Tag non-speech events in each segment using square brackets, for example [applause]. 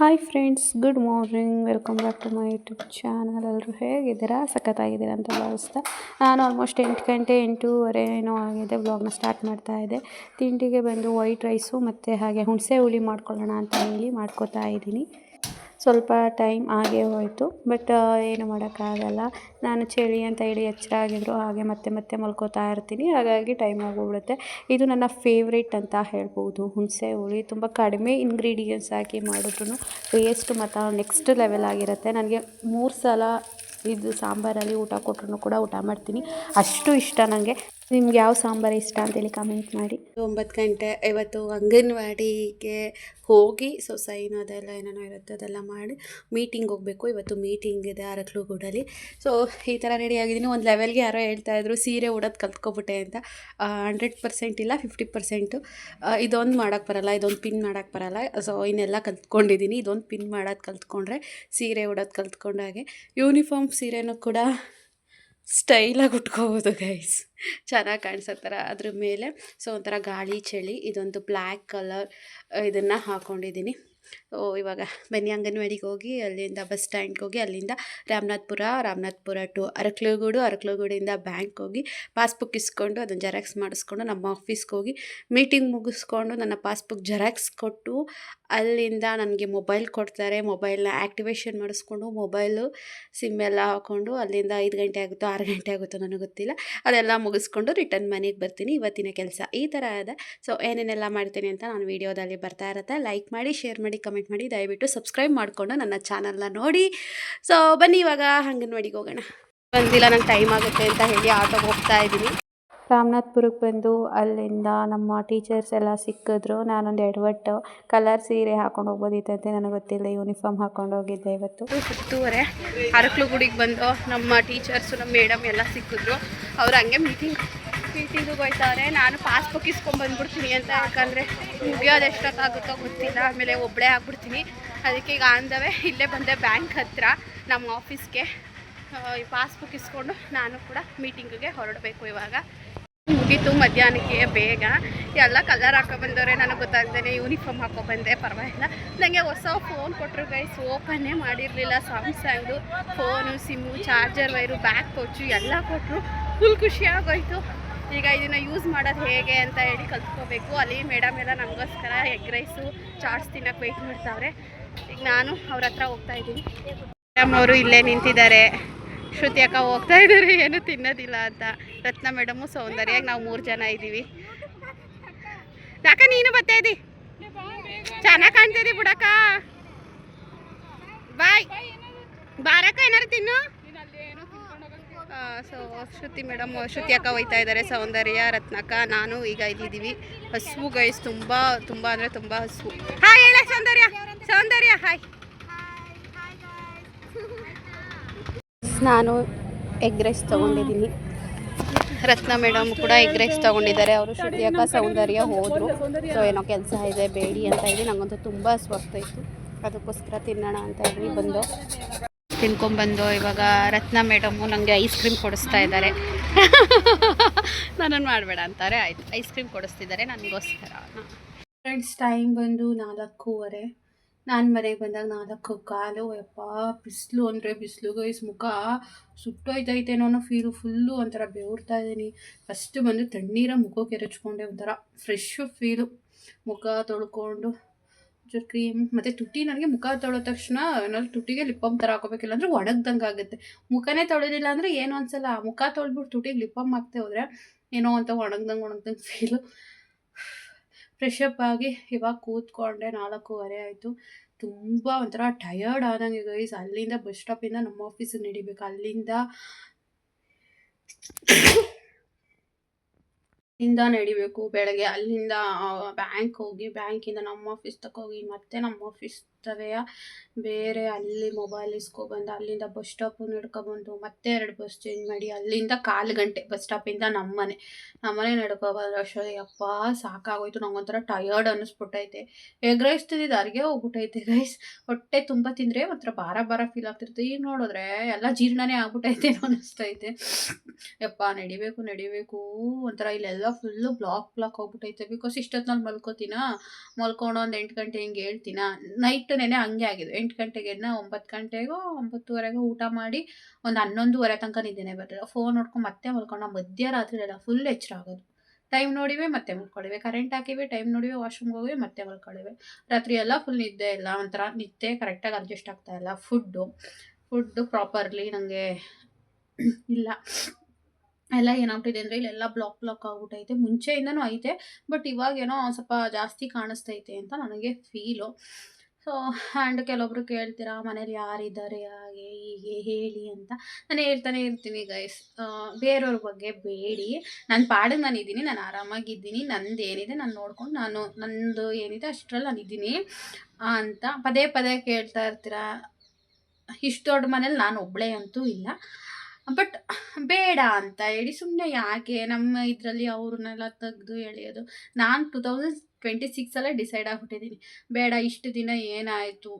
Hi friends good morning welcome back to my YouTube channel ಎಲ್ಲರೂ ಹೇಗಿದ್ದೀರಾ? ಸಖತ್ತಾಗಿದ್ದೀರಾ ಅಂತ ಭಾವಿಸ್ತಾ. ನಾನು ಆಲ್ಮೋಸ್ಟ್ ಎಂಟು ಗಂಟೆ, ಎಂಟೂವರೆ ಏನೋ ಆಗಿದೆ. ಬ್ಲಾಗ್ನ ಸ್ಟಾರ್ಟ್ ಮಾಡ್ತಾ ಇದ್ದೆ. ತಿಂಡಿಗೆ ಬಂದು ವೈಟ್ ರೈಸು ಮತ್ತು ಹಾಗೆ ಹುಣಸೆ ಹುಳಿ ಮಾಡ್ಕೊಳ್ಳೋಣ ಅಂತ ಹೇಳಿ ಮಾಡ್ಕೋತಾ ಇದ್ದೀನಿ. ಸ್ವಲ್ಪ ಟೈಮ್ ಆಗೇ ಹೋಯಿತು, ಬಟ್ ಏನು ಮಾಡೋಕ್ಕಾಗಲ್ಲ ನಾನು ಚಳಿ ಅಂತ ಹೇಳಿ ಎಚ್ಚರ ಆಗಿದ್ರು, ಹಾಗೆ ಮತ್ತೆ ಮತ್ತೆ ಮಲ್ಕೋತಾ ಇರ್ತೀನಿ. ಹಾಗಾಗಿ ಟೈಮ್ ಆಗೋಗ್ಬಿಡುತ್ತೆ. ಇದು ನನ್ನ ಫೇವ್ರೇಟ್ ಅಂತ ಹೇಳ್ಬೋದು. ಹುಣಸೆ ಹುಳಿ, ತುಂಬ ಕಡಿಮೆ ಇಂಗ್ರೀಡಿಯೆಂಟ್ಸ್ ಹಾಕಿ ಮಾಡಿದ್ರು ಟೇಸ್ಟ್ ಮತ್ತು ನೆಕ್ಸ್ಟ್ ಲೆವೆಲ್ ಆಗಿರುತ್ತೆ. ನನಗೆ ಮೂರು ಸಲ ಇದು ಸಾಂಬಾರಲ್ಲಿ ಊಟ ಕೊಟ್ರೂ ಕೂಡ ಊಟ ಮಾಡ್ತೀನಿ. ಅಷ್ಟು ಇಷ್ಟ ನನಗೆ ನಿಮ್ಗೆ ಯಾವ ಸಾಂಬಾರು ಇಷ್ಟ ಅಂತೇಳಿ ಕಮೆಂಟ್ ಮಾಡಿ. ಒಂಬತ್ತು ಗಂಟೆ ಇವತ್ತು ಅಂಗನವಾಡಿಗೆ ಹೋಗಿ ಸೊ ಸೈನ್ ಅದೆಲ್ಲ ಏನೇನೋ ಇರುತ್ತೆ ಅದೆಲ್ಲ ಮಾಡಿ ಮೀಟಿಂಗ್ ಹೋಗಬೇಕು. ಇವತ್ತು ಮೀಟಿಂಗ್ ಇದೆ ಅರಕಲುಗೂಡಲ್ಲಿ. ಸೊ ಈ ಥರ ರೆಡಿ ಆಗಿದ್ದೀನಿ. ಒಂದು ಲೆವೆಲ್ಗೆ ಯಾರೋ ಹೇಳ್ತಾ ಇದ್ರು, ಸೀರೆ ಉಡೋದು ಕಲ್ತ್ಕೊಬಿಟ್ಟೆ ಅಂತ. ಹಂಡ್ರೆಡ್ ಪರ್ಸೆಂಟ್ ಇಲ್ಲ ಫಿಫ್ಟಿ ಪರ್ಸೆಂಟು ಇದೊಂದು ಮಾಡೋಕ್ಕೆ ಬರಲ್ಲ, ಇದೊಂದು ಪಿನ್ ಮಾಡೋಕ್ಕೆ ಬರಲ್ಲ. ಸೊ ಇನ್ನೆಲ್ಲ ಕಲ್ತ್ಕೊಂಡಿದ್ದೀನಿ. ಇದೊಂದು ಪಿನ್ ಮಾಡೋದು ಕಲ್ತ್ಕೊಂಡ್ರೆ, ಸೀರೆ ಉಡೋದು ಕಲ್ತ್ಕೊಂಡಾಗೆ ಯೂನಿಫಾರ್ಮ್ ಸೀರೆನೂ ಕೂಡ ಸ್ಟೈಲಾಗಿ ಉಟ್ಕೋಬೋದು ಗೈಸ್ ಚೆನ್ನಾಗಿ ಕಾಣಿಸೋ ಥರ ಅದ್ರ ಮೇಲೆ ಸೊ ಒಂಥರ ಗಾಳಿ, ಚಳಿ, ಇದೊಂದು ಬ್ಲ್ಯಾಕ್ ಕಲರ್ ಇದನ್ನು ಹಾಕ್ಕೊಂಡಿದ್ದೀನಿ ಇವಾಗ ಬನ್ನಿ ಅಂಗನವಾಡಿಗೆ ಹೋಗಿ, ಅಲ್ಲಿಂದ ಬಸ್ ಸ್ಟ್ಯಾಂಡ್ಗೆ ಹೋಗಿ, ಅಲ್ಲಿಂದ ರಾಮನಾಥ್ಪುರ ರಾಮನಾಥ್ಪುರ ಟು ಅರಕಲಗೂಡು, ಅರಕಲಗೂಡಿಂದ ಬ್ಯಾಂಕ್ ಹೋಗಿ, ಪಾಸ್ಬುಕ್ ಇಸ್ಕೊಂಡು ಅದನ್ನು ಜೆರಾಕ್ಸ್ ಮಾಡಿಸ್ಕೊಂಡು ನಮ್ಮ ಆಫೀಸ್ಗೆ ಹೋಗಿ, ಮೀಟಿಂಗ್ ಮುಗಿಸ್ಕೊಂಡು ನನ್ನ ಪಾಸ್ಬುಕ್ ಜೆರಾಕ್ಸ್ ಕೊಟ್ಟು, ಅಲ್ಲಿಂದ ನನಗೆ ಮೊಬೈಲ್ ಕೊಡ್ತಾರೆ. ಮೊಬೈಲ್ನ ಆ್ಯಕ್ಟಿವೇಶನ್ ಮಾಡಿಸ್ಕೊಂಡು, ಮೊಬೈಲು ಸಿಮ್ ಎಲ್ಲ ಹಾಕ್ಕೊಂಡು ಅಲ್ಲಿಂದ ಐದು ಗಂಟೆ ಆಗುತ್ತೋ, ಆರು ಗಂಟೆ ಆಗುತ್ತೋ ನನಗೆ ಗೊತ್ತಿಲ್ಲ. ಅದೆಲ್ಲ ಮುಗಿಸ್ಕೊಂಡು ರಿಟರ್ನ್ ಮನೆಗೆ ಬರ್ತೀನಿ ಇವತ್ತಿನ ಕೆಲಸ. ಈ ಥರ ಇದೆ. ಸೊ ಏನೇನೆಲ್ಲ ಮಾಡ್ತೀನಿ ಅಂತ ನಾನು ವೀಡಿಯೋದಲ್ಲಿ ಬರ್ತಾ ಇರುತ್ತೆ. ಲೈಕ್ ಮಾಡಿ, ಶೇರ್ ಮಾಡಿ. ಕಮೆಂಟ್ ಮಾಡಿ ದಯವಿಟ್ಟು ಸಬ್ಸ್ಕ್ರೈಬ್ ಮಾಡಿಕೊಂಡು ನನ್ನ ಚಾನಲ್ನ ನೋಡಿ. ಸೊ ಬನ್ನಿ ಇವಾಗ ಅಂಗನವಾಡಿಗೆ ಹೋಗೋಣ. ಬಂದಿಲ್ಲ ನಂಗೆ ಟೈಮ್ ಆಗುತ್ತೆ ಅಂತ ಹೇಳಿ ಆಟೋಗೆ ಹೋಗ್ತಾ ಇದ್ದೀನಿ. ರಾಮನಾಥ್ಪುರಕ್ಕೆ ಬಂದು ಅಲ್ಲಿಂದ ನಮ್ಮ ಟೀಚರ್ಸ್ ಎಲ್ಲ ಸಿಕ್ಕಿದ್ರು. ನಾನೊಂದು ಎಡವಟ್ಟು ಕಲರ್ ಸೀರೆ ಹಾಕೊಂಡು ಹೋಗ್ಬೋದಿತ್ತಂತೆ ನನಗೆ ಗೊತ್ತಿಲ್ಲ. ಯೂನಿಫಾರ್ಮ್ ಹಾಕೊಂಡು ಹೋಗಿದ್ದೆ ಇವತ್ತು. ಹತ್ತುವರೆ. ಅರಕಲು ಗುಡಿಗೆ ಬಂದು ನಮ್ಮ ಟೀಚರ್ಸು ನಮ್ಮ ಮೇಡಮ್ ಎಲ್ಲ ಸಿಕ್ಕಿದ್ರು. ಅವ್ರು ಹಂಗೆ ಮೀಟಿಂಗ್ ಮೀಟಿಂಗಿಗೆ ಹೋಯ್ತವ್ರೆ ನಾನು ಪಾಸ್ಬುಕ್ ಇಸ್ಕೊಂಡು ಬಂದ್ಬಿಡ್ತೀನಿ ಅಂತ. ಯಾಕಂದರೆ ಮುಗಿಯೋದು ಎಷ್ಟೊತ್ತಾಗುತ್ತೋ ಗೊತ್ತಿಲ್ಲ. ಆಮೇಲೆ ಒಬ್ಬಳೇ ಆಗ್ಬಿಡ್ತೀನಿ. ಅದಕ್ಕೆ ಈಗ ಅಂದವೇ ಇಲ್ಲೇ ಬಂದೆ ಬ್ಯಾಂಕ್ ಹತ್ರ, ನಮ್ಮ ಆಫೀಸ್ಗೆ ಈ ಪಾಸ್ಬುಕ್ ಇಸ್ಕೊಂಡು ನಾನು ಕೂಡ ಮೀಟಿಂಗಿಗೆ ಹೊರಡಬೇಕು ಇವಾಗ. ಮುಗೀತು ಮಧ್ಯಾಹ್ನಕ್ಕೆ ಬೇಗ. ಎಲ್ಲ ಕಲರ್ ಹಾಕೊ ಬಂದವ್ರೆ, ನನಗೆ ಗೊತ್ತಾಗ್ದೇನೆ ಯೂನಿಫಾರ್ಮ್ ಹಾಕೊ ಬಂದೆ, ಪರವಾಗಿಲ್ಲ. ನನಗೆ ಹೊಸ ಫೋನ್ ಕೊಟ್ಟರು ಗೈಸ್ ಓಪನ್ನೇ ಮಾಡಿರಲಿಲ್ಲ. Samsung phone sim charger wire back pouch ಎಲ್ಲ ಕೊಟ್ಟರು ಫುಲ್ ಖುಷಿಯಾಗೋಯ್ತು ಈಗ ಇದನ್ನು ಯೂಸ್ ಮಾಡೋದು ಹೇಗೆ ಅಂತ ಹೇಳಿ ಕಲ್ತ್ಕೋಬೇಕು. ಅಲ್ಲಿ ಮೇಡಮ್ ಎಲ್ಲ ನಮಗೋಸ್ಕರ ಎಗ್ ರೈಸು ಚಾಟ್ಸ್ ತಿನ್ನೋಕೆ ವೆಯ್ಟ್ ಮಾಡ್ತಾವ್ರೆ. ಈಗ ನಾನು ಅವ್ರ ಹತ್ರ ಹೋಗ್ತಾ ಇದ್ದೀನಿ. ಮೇಡಮ್ ಅವರು ಇಲ್ಲೇ ನಿಂತಿದ್ದಾರೆ. ಶ್ರುತಿ ಅಕ್ಕ ಹೋಗ್ತಾ ಇದ್ದಾರೆ. ಏನು ತಿನ್ನೋದಿಲ್ಲ ಅಂತ. ರತ್ನ ಮೇಡಮು ಸೌಂದರ್ಯ ನಾವು ಮೂರು ಜನ ಇದ್ದೀವಿ. ಅಕ್ಕ, ನೀನು ಬರ್ತಾ ಇದ್ದಿ? ಚೆನ್ನಾಗಿ ಕಾಣ್ತಿದ್ದಿ ಬಿಡಕ್ಕ. ಬಾಯ್ ಬಾರಕ್ಕ ಏನಾರು ತಿನ್ನು? ಸೊ ಶ್ರುತಿ ಮೇಡಮ್ ಶ್ರುತಿ ಅಕ್ಕ ಹೋಯ್ತಾ ಇದ್ದಾರೆ ಸೌಂದರ್ಯ ರತ್ನಕ್ಕ. ನಾನು ಈಗ ಇಲ್ಲಿದ್ದೀವಿ ಹಸುವು ಗೈಸ್ ತುಂಬ ತುಂಬ ಅಂದರೆ ತುಂಬ ಹಸು. ಹಾಯ್ ಹೇಳ ಸೌಂದರ್ಯ. ಸೌಂದರ್ಯ ಹಾಯ್ ನಾನು ಎಗ್ ರೈಸ್ ತೊಗೊಂಡಿದ್ದೀನಿ. ರತ್ನ ಮೇಡಮ್ ಕೂಡ ಎಗ್ ರೈಸ್ ತೊಗೊಂಡಿದ್ದಾರೆ. ಅವರು ಶ್ರುತಿ ಅಕ್ಕ ಸೌಂದರ್ಯ ಹೋದರು. ಸೊ ಏನೋ ಕೆಲಸ ಇದೆ ಬೇಡಿ ಅಂತ ಹೇಳಿ ನನಗಂತೂ ತುಂಬ ಇತ್ತು. ಅದಕ್ಕೋಸ್ಕರ ತಿನ್ನೋಣ ಅಂತ ಹೇಳಿ ಬಂದು. ತಿನ್ಕೊಂಬಂದು ಇವಾಗ ರತ್ನ ಮೇಡಮು ನನಗೆ ಐಸ್ ಕ್ರೀಮ್ ಕೊಡಿಸ್ತಾ ಇದ್ದಾರೆ. [laughs] ನನ್ನನ್ನು ಮಾಡಬೇಡ ಅಂತಾರೆ. ಆಯ್ತು, ಐಸ್ ಕ್ರೀಮ್ ಕೊಡಿಸ್ತಿದ್ದಾರೆ ನನಗೋಸ್ಕರ. ಫ್ರೆಂಡ್ಸ್ ಟೈಮ್ ಬಂದು ನಾಲ್ಕೂವರೆ. ನಾನು ಮನೆಗೆ ಬಂದಾಗ ನಾಲ್ಕು ಕಾಲು, ಯಪ್ಪ, ಬಿಸಿಲು ಅಂದರೆ ಬಿಸಿಲು ಗೈಸ್ ಮುಖ ಸುಟ್ಟೋಯ್ತೈತೇನೋ ಅನ್ನೋ ಫೀಲು ಫುಲ್ಲು ಒಂಥರ ಬೆವರ್ತಾ ಇದ್ದೀನಿ. ಫಸ್ಟ್ ಬಂದು ತಣ್ಣೀರ ಮುಖಕ್ಕೆ ಎರಚ್ಕೊಂಡೆ ಒಂಥರ ಫ್ರೆಶ್ ಫೀಲು ಮುಖ ತೊಳ್ಕೊಂಡು ಕ್ರೀಮ್, ಮತ್ತು ತುಟಿ ನನಗೆ ಮುಖ ತೊಳೆದ ತಕ್ಷಣ ಏನಾದ್ರು ತುಟಿಗೆ ಲಿಪ್ಪಮ್ ಥರ ಹಾಕೋಬೇಕಿಲ್ಲ ಅಂದ್ರೆ ಒಣಗ್ದಂಗೆ ಆಗುತ್ತೆ. ಮುಖನೇ ತೊಳೆದಿಲ್ಲ ಅಂದರೆ ಏನು ಅನ್ಸಲ್ಲ ಮುಖ ತೊಳೆದ್ಬಿಟ್ಟು ತುಟಿಗೆ ಲಿಪ್ಪಮ್ ಹಾಕ್ತೆ ಹೋದ್ರೆ ಏನೋ ಅಂತ ಒಣಗ್ದಂಗೆ ಒಣಗ್ದಂಗೆ ಫೀಲು ಫ್ರೆಶ್ ಅಪ್ ಆಗಿ ಇವಾಗ ಕೂತ್ಕೊಂಡೆ, ನಾಲ್ಕೂವರೆ ಆಯಿತು. ತುಂಬ ಒಂಥರ ಟಯರ್ಡ್ ಆದಂಗೆ ಗೈಸ್ ಅಲ್ಲಿಂದ ಬಸ್ ಸ್ಟಾಪಿಂದ ನಮ್ಮ ಆಫೀಸಿಗೆ ನಡಿಬೇಕು. ಅಲ್ಲಿಂದ ಇಂದ ನಡಿಬೇಕು. ಬೆಳಗ್ಗೆ ಅಲ್ಲಿಂದ ಬ್ಯಾಂಕ್ ಹೋಗಿ ಬ್ಯಾಂಕಿಂದ ನಮ್ಮ ಆಫೀಸ್ ತಕ ಹೋಗಿ ಮತ್ತೆ ನಮ್ಮ ಆಫೀಸ್ ತವೆಯ ಬೇರೆ ಅಲ್ಲಿ ಮೊಬೈಲ್ ಇಸ್ಕೊಬಂದು ಅಲ್ಲಿಂದ ಬಸ್ ಸ್ಟಾಪು ನಡ್ಕೊಬಂದು ಮತ್ತೆ ಎರಡು ಬಸ್ ಚೇಂಜ್ ಮಾಡಿ ಅಲ್ಲಿಂದ ಕಾಲು ಗಂಟೆ ಬಸ್ ಸ್ಟಾಪಿಂದ ನಮ್ಮನೆ ನಮ್ಮನೆ ನಡ್ಕೊಬಂದು ಅಷ್ಟೇ ಅಪ್ಪ ಸಾಕಾಗೋಯ್ತು. ನಂಗೊಂಥರ ಟಯರ್ಡ್ ಅನ್ನಿಸ್ಬಿಟ್ಟೈತೆ. ಎಗ್ ರೈಸ್ ತಿಂದಿದ್ದು ಅರ್ಗೆ ಹೋಗ್ಬಿಟ್ಟೈತೆ ರೈಸ್ ಹೊಟ್ಟೆ ತುಂಬ ತಿಂದರೆ ಒಂಥರ ಭಾರ ಭಾರ ಫೀಲ್ ಆಗ್ತಿರುತ್ತೆ. ಈಗ ನೋಡಿದ್ರೆ ಎಲ್ಲ ಜೀರ್ಣನೇ ಆಗ್ಬಿಟ್ಟೈತೆ ಅನ್ನಿಸ್ತೈತೆ. ಯಪ್ಪ, ನಡಿಬೇಕು ನಡಿಬೇಕು. ಒಂಥರ ಇಲ್ಲೆಲ್ಲ ಫುಲ್ಲು ಬ್ಲಾಕ್ ಬ್ಲಾಕ್ ಹೋಗ್ಬಿಟ್ಟೈತೆ. ಬಿಕಾಸ್ ಇಷ್ಟೊತ್ತಿನಲ್ಲಿ ಮಲ್ಕೋತೀನ? ಮಲ್ಕೊಂಡು ಒಂದು ಎಂಟು ಗಂಟೆ ಹಿಂಗೆ ಹೇಳ್ತೀನ? ನೈಟ್ ನೆನೆ ಹಂಗೆ ಆಗಿದೆ. ಎಂಟು ಗಂಟೆಗೆ ಎದ್ನ ಒಂಬತ್ತು ಗಂಟೆಗೋ ಒಂಬತ್ತುವರೆಗೋ ಊಟ ಮಾಡಿ ಒಂದು ಹನ್ನೊಂದುವರೆ ತನಕ ನಿದ್ದೆನೆ ಬರ್ತದೆ ಫೋನ್ ನೋಡ್ಕೊಂಡು ಮತ್ತೆ ಮಲ್ಕೊಂಡು ಮಧ್ಯರಾತ್ರಿಯಲ್ಲ ಫುಲ್ ಎಚ್ಚರ ಆಗೋದು. ಟೈಮ್ ನೋಡಿವೆ ಮತ್ತೆ ಮಲ್ಕೊಳ್ಳಿವೆ. ಕರೆಂಟ್ ಹಾಕಿವೆ ಟೈಮ್ ನೋಡಿವೆ ವಾಶ್ರೂಮ್ಗೆ ಹೋಗಿವೆ, ಮತ್ತೆ ಮಲ್ಕೊಳ್ಳಿವೆ. ರಾತ್ರಿ ಎಲ್ಲ ಫುಲ್ ನಿದ್ದೆ ಇಲ್ಲ. ಒಂಥರ ನಿದ್ದೆ ಕರೆಕ್ಟಾಗಿ ಅಡ್ಜಸ್ಟ್ ಆಗ್ತಾ ಇಲ್ಲ. ಫುಡ್ಡು ಫುಡ್ಡು ಪ್ರಾಪರ್ಲಿ ನನಗೆ ಇಲ್ಲ. ಎಲ್ಲ ಏನಾಗ್ಬಿಟ್ಟಿದೆ ಅಂದರೆ ಇಲ್ಲೆಲ್ಲ ಬ್ಲಾಕ್ ಬ್ಲಾಕ್ ಆಗ್ಬಿಟ್ಟೈತೆ ಮುಂಚೆಯಿಂದನೂ ಐತೆ ಬಟ್ ಇವಾಗೇನೋ ಏನೋ ಸ್ವಲ್ಪ ಜಾಸ್ತಿ ಕಾಣಿಸ್ತೈತೆ ಅಂತ ನನಗೆ ಫೀಲು ಸೊ ಆ್ಯಂಡ್ ಕೆಲವೊಬ್ರು ಕೇಳ್ತೀರಾ, ಮನೇಲಿ ಯಾರಿದ್ದಾರೆ, ಹಾಗೆ ಹೀಗೆ ಹೇಳಿ ಅಂತ. ನಾನು ಹೇಳ್ತಾನೆ ಇರ್ತೀನಿ ಗೈಸ್ ಬೇರೆಯವ್ರ ಬಗ್ಗೆ ಬೇಡಿ. ನನ್ನ ಪಾಡಿಗೆ ನಾನು ಇದ್ದೀನಿ ನಾನು ಆರಾಮಾಗಿದ್ದೀನಿ ನಂದು ಏನಿದೆ ನಾನು ನೋಡ್ಕೊಂಡು ನಾನು, ನಂದು ಏನಿದೆ ಅಷ್ಟರಲ್ಲಿ ನಾನು ಇದ್ದೀನಿ ಅಂತ ಪದೇ ಪದೇ ಕೇಳ್ತಾ ಇರ್ತೀರಾ? ಇಷ್ಟು ದೊಡ್ಡ ಮನೇಲಿ ನಾನು ಒಬ್ಬಳೇ ಅಂತೂ ಇಲ್ಲ. ಬಟ್ ಬೇಡ ಅಂತ ಹೇಳಿ ಸುಮ್ಮನೆ ಯಾಕೆ ನಮ್ಮ ಇದರಲ್ಲಿ ಅವ್ರನ್ನೆಲ್ಲ ತೆಗೆದು ಎಳೆಯೋದು? ನಾನು ಟು ತೌಸಂಡ್ ಟ್ವೆಂಟಿ ಸಿಕ್ಸಲ್ಲೇ ಡಿಸೈಡ್ ಆಗಿಬಿಟ್ಟಿದ್ದೀನಿ ಬೇಡ, ಇಷ್ಟು ದಿನ ಏನಾಯಿತು?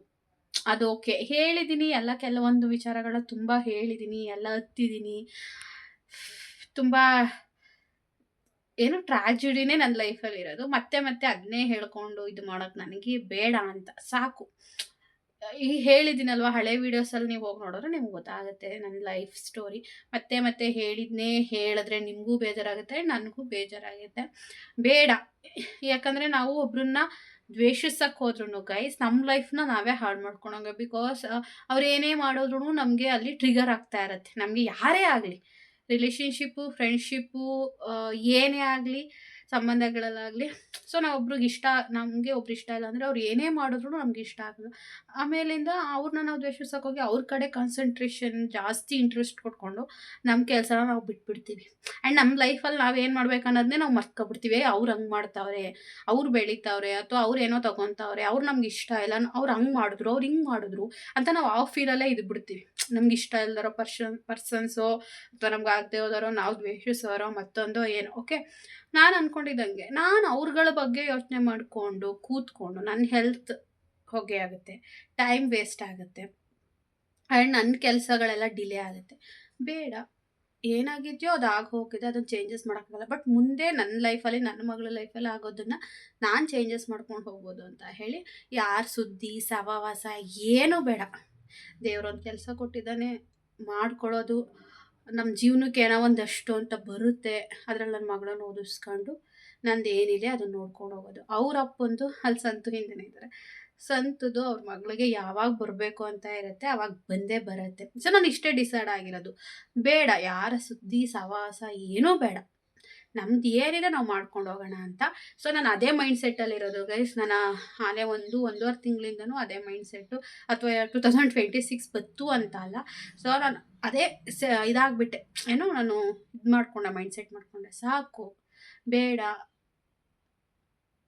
ಅದು ಓಕೆ ಹೇಳಿದ್ದೀನಿ ಎಲ್ಲ ಕೆಲವೊಂದು ವಿಚಾರಗಳ ತುಂಬ ಹೇಳಿದ್ದೀನಿ ಎಲ್ಲ ಹತ್ತಿದ್ದೀನಿ ತುಂಬ ಏನು ಟ್ರಾಜಿಡಿನೇ ನನ್ನ ಲೈಫಲ್ಲಿ ಇರೋದು ಮತ್ತೆ ಮತ್ತೆ ಅದನ್ನೇ ಹೇಳ್ಕೊಂಡು ಇದು ಮಾಡೋದು ನನಗೆ ಬೇಡ ಅಂತ. ಸಾಕು. ಈ ಹೇಳಿದ್ದೀನಲ್ವ ಹಳೆ ವೀಡಿಯೋಸಲ್ಲಿ ನೀವು ಹೋಗಿ ನೋಡಿದ್ರೆ ನಿಮ್ಗೆ ಗೊತ್ತಾಗುತ್ತೆ ನನ್ನ ಲೈಫ್ ಸ್ಟೋರಿ. ಮತ್ತೆ ಮತ್ತೆ ಹೇಳಿದ್ನೇ ಹೇಳಿದ್ರೆ ನಿಮಗೂ ಬೇಜಾರಾಗುತ್ತೆ, ನನಗೂ ಬೇಜಾರಾಗುತ್ತೆ. ಬೇಡ. ಯಾಕಂದರೆ ನಾವು ಒಬ್ರನ್ನ ದ್ವೇಷಿಸಕ್ಕೆ ಹೋದ್ರೂ ಗೈಸ್ ನಮ್ಮ ಲೈಫ್ನ ನಾವೇ ಹಾಳು ಮಾಡ್ಕೊಳಂಗೆ ಬಿಕಾಸ್ ಅವ್ರು ಏನೇ ಮಾಡಿದ್ರು ನಮಗೆ ಅಲ್ಲಿ ಟ್ರಿಗರ್ ಆಗ್ತಾ ಇರತ್ತೆ. ನಮಗೆ ಯಾರೇ ಆಗಲಿ ರಿಲೇಷನ್ಶಿಪ್ಪು ಫ್ರೆಂಡ್ಶಿಪ್ಪು ಏನೇ ಆಗಲಿ, ಸಂಬಂಧಗಳಲ್ಲಾಗಲಿ ಸೊ ನಾವು ಒಬ್ರಿಗೆ ಇಷ್ಟ, ನಮಗೆ ಒಬ್ರು ಇಷ್ಟ ಇಲ್ಲ ಅಂದರೆ ಅವ್ರು ಏನೇ ಮಾಡಿದ್ರು ನಮ್ಗೆ ಇಷ್ಟ ಆಗಲ್ಲ. ಆಮೇಲಿಂದ ಅವ್ರನ್ನ ನಾವು ದ್ವೇಷಿಸೋಕ್ಕೋಗಿ ಅವ್ರ ಕಡೆ ಕಾನ್ಸಂಟ್ರೇಷನ್ ಜಾಸ್ತಿ ಇಂಟ್ರೆಸ್ಟ್ ಕೊಟ್ಕೊಂಡು ನಮ್ಮ ಕೆಲಸನ ನಾವು ಬಿಟ್ಬಿಡ್ತೀವಿ. ಆ್ಯಂಡ್ ನಮ್ಮ ಲೈಫಲ್ಲಿ ನಾವು ಏನು ಮಾಡ್ಬೇಕು ಅನ್ನೋದನ್ನೇ ನಾವು ಮರ್ತ್ಕೊಬಿಡ್ತೀವಿ. ಅವ್ರು ಹಂಗೆ ಮಾಡ್ತಾವ್ರೆ, ಅವ್ರು ಬೆಳೀತಾವ್ರೆ ಅಥವಾ ಅವ್ರು ಏನೋ ತೊಗೊತಾವ್ರೆ, ಅವ್ರು ನಮ್ಗೆ ಇಷ್ಟ ಇಲ್ಲ ಅವ್ರು ಹಂಗೆ ಮಾಡಿದ್ರು, ಅವ್ರು ಹಿಂಗೆ ಮಾಡಿದ್ರು ಅಂತ ನಾವು ಆ ಫೀಲಲ್ಲೇ ಇದು ಬಿಡ್ತೀವಿ ನಮ್ಗೆ ಇಷ್ಟ ಇಲ್ದಾರೋ ಪರ್ಸನ್ ಪರ್ಸನ್ಸೋ ಅಥವಾ ನಮ್ಗೆ ಆಗದೆ ಹೋದಾರೋ ನಾವು ದ್ವೇಷಿಸೋರೋ ಮತ್ತೊಂದೋ ಏನೋ ಓಕೆ ನಾನು ಅಂದ್ಕೊಂಡಿದ್ದಂಗೆ ನಾನು ಅವ್ರಗಳ ಬಗ್ಗೆ ಯೋಚನೆ ಮಾಡಿಕೊಂಡು ಕೂತ್ಕೊಂಡು ನನ್ನ ಹೆಲ್ತ್ ಹೊಗೆ ಆಗುತ್ತೆ ಟೈಮ್ ವೇಸ್ಟ್ ಆಗುತ್ತೆ ಆ್ಯಂಡ್ ನನ್ನ ಕೆಲಸಗಳೆಲ್ಲ ಡಿಲೇ ಆಗುತ್ತೆ. ಬೇಡ, ಏನಾಗಿದೆಯೋ ಅದು ಆಗಿ ಹೋಗಿದೆ ಅದನ್ನು ಚೇಂಜಸ್ ಮಾಡೋಕ್ಕಾಗಲ್ಲ ಬಟ್ ಮುಂದೆ ನನ್ನ ಲೈಫಲ್ಲಿ ನನ್ನ ಮಗಳ ಲೈಫಲ್ಲಿ ಆಗೋದನ್ನು ನಾನು ಚೇಂಜಸ್ ಮಾಡ್ಕೊಂಡು ಹೋಗ್ಬೋದು ಅಂತ ಹೇಳಿ ಯಾರ ಸುದ್ದಿ, ಸಹವಾಸ ಏನೂ ಬೇಡ. ದೇವ್ರೊಂದು ಕೆಲಸ ಕೊಟ್ಟಿದ್ದಾನೆ ಮಾಡ್ಕೊಳ್ಳೋದು ನಮ್ಮ ಜೀವನಕ್ಕೆ ಏನೋ ಒಂದಷ್ಟು ಅಂತ ಬರುತ್ತೆ, ಅದರಲ್ಲಿ ನನ್ನ ಮಗಳನ್ನ ಓದಿಸ್ಕೊಂಡು ನಂದು ಏನಿದೆ ಅದನ್ನ ನೋಡ್ಕೊಂಡು ಹೋಗೋದು. ಅವ್ರ ಅಪ್ಪಂದು ಅಲ್ಲಿ ಸಂತು ಹಿಂದೆನೇ ಇದ್ದಾರೆ ಸಂತದು ಅವ್ರ ಮಗಳಿಗೆ ಯಾವಾಗ ಬರಬೇಕು ಅಂತ ಇರುತ್ತೆ, ಅವಾಗ ಬಂದೇ ಬರುತ್ತೆ. ಸೊ ನಾನು ಇಷ್ಟೇ ಡಿಸೈಡ್ ಆಗಿರೋದು. ಬೇಡ, ಯಾರ ಸುದ್ದಿ, ಸವಾಸ ಏನೂ ಬೇಡ. ನಮ್ದು ಏನಿದೆ ನಾವು ಮಾಡ್ಕೊಂಡು ಹೋಗೋಣ ಅಂತ. ಸೊ ನಾನು ಅದೇ ಮೈಂಡ್ ಸೆಟ್ಟಲ್ಲಿರೋದು ಗೈಸ್ ನಾನು ಆನೆ ಒಂದು, ಒಂದೂವರೆ ತಿಂಗಳಿಂದನೂ ಅದೇ ಮೈಂಡ್ ಸೆಟ್ಟು ಅಥವಾ ಟು ತೌಸಂಡ್ ಟ್ವೆಂಟಿ ಸಿಕ್ಸ್ ಬತ್ತು ಅಂತ ಅಲ್ಲ. ಸೊ ನಾನು ಅದೇ ಸ, ಇದಾಗ್ಬಿಟ್ಟೆ. ಏನೋ ನಾನು ಇದು ಮಾಡ್ಕೊಂಡೆ ಮೈಂಡ್ ಸೆಟ್ ಮಾಡ್ಕೊಂಡೆ. ಸಾಕು. ಬೇಡ.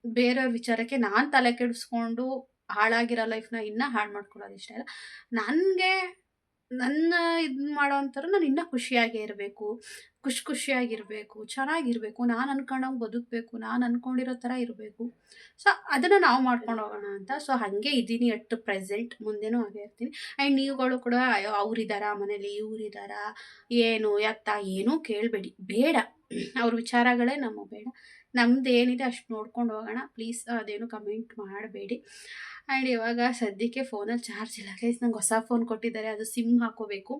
ಬೇರೆಯವ್ರ ವಿಚಾರಕ್ಕೆ ನಾನು ತಲೆ ಕೆಡಿಸ್ಕೊಂಡು ಹಾಳಾಗಿರೋ ಲೈಫ್ನ ಇನ್ನೂ ಹಾಳು ಮಾಡ್ಕೊಳ್ಳೋದು ಇಷ್ಟ ಇಲ್ಲ. ನನಗೆ ನನ್ನ ಇದು ಮಾಡೋ ಅಂಥವ್ರು ನಾನು ಇನ್ನೂ ಖುಷಿಯಾಗೇ ಇರಬೇಕು. ಖುಷಿ ಖುಷಿಯಾಗಿರಬೇಕು, ಚೆನ್ನಾಗಿರಬೇಕು, ನಾನು ಅನ್ಕೊಂಡಂಗೆ ಬದುಕಬೇಕು, ನಾನು ಅಂದ್ಕೊಂಡಿರೋ ಥರ ಇರಬೇಕು. ಸೊ ಅದನ್ನು ನಾವು ಮಾಡ್ಕೊಂಡು ಹೋಗೋಣ ಅಂತ. ಸೊ ಹಾಗೆ ಇದ್ದೀನಿ ಅಟ್ ಪ್ರೆಸೆಂಟ್, ಮುಂದೆನೂ ಹಾಗೆ ಇರ್ತೀನಿ. ಆ್ಯಂಡ್ ನೀವುಗಳು ಕೂಡ, ಅಯ್ಯೋ ಅವ್ರಿದ್ದಾರ ಮನೇಲಿ, ಇವ್ರಿದಾರ, ಏನು ಎತ್ತ ಏನೂ ಕೇಳಬೇಡಿ. ಬೇಡ. ಅವ್ರ ವಿಚಾರಗಳೇ ನಮಗೆ ಬೇಡ. ನಮ್ದು ಏನಿದೆ ಅಷ್ಟು ನೋಡ್ಕೊಂಡು ಹೋಗೋಣ. ಪ್ಲೀಸ್, ಅದೇನು ಕಮೆಂಟ್ ಮಾಡಬೇಡಿ. ಆ್ಯಂಡ್ ಇವಾಗ ಸದ್ಯಕ್ಕೆ ಫೋನಲ್ಲಿ ಚಾರ್ಜ್ ಇಲ್ಲ. ಗೈಸ್ ನಂಗೆ ಹೊಸ ಫೋನ್ ಕೊಟ್ಟಿದ್ದಾರೆ. ಅದು ಸಿಮ್ ಹಾಕೋಬೇಕು.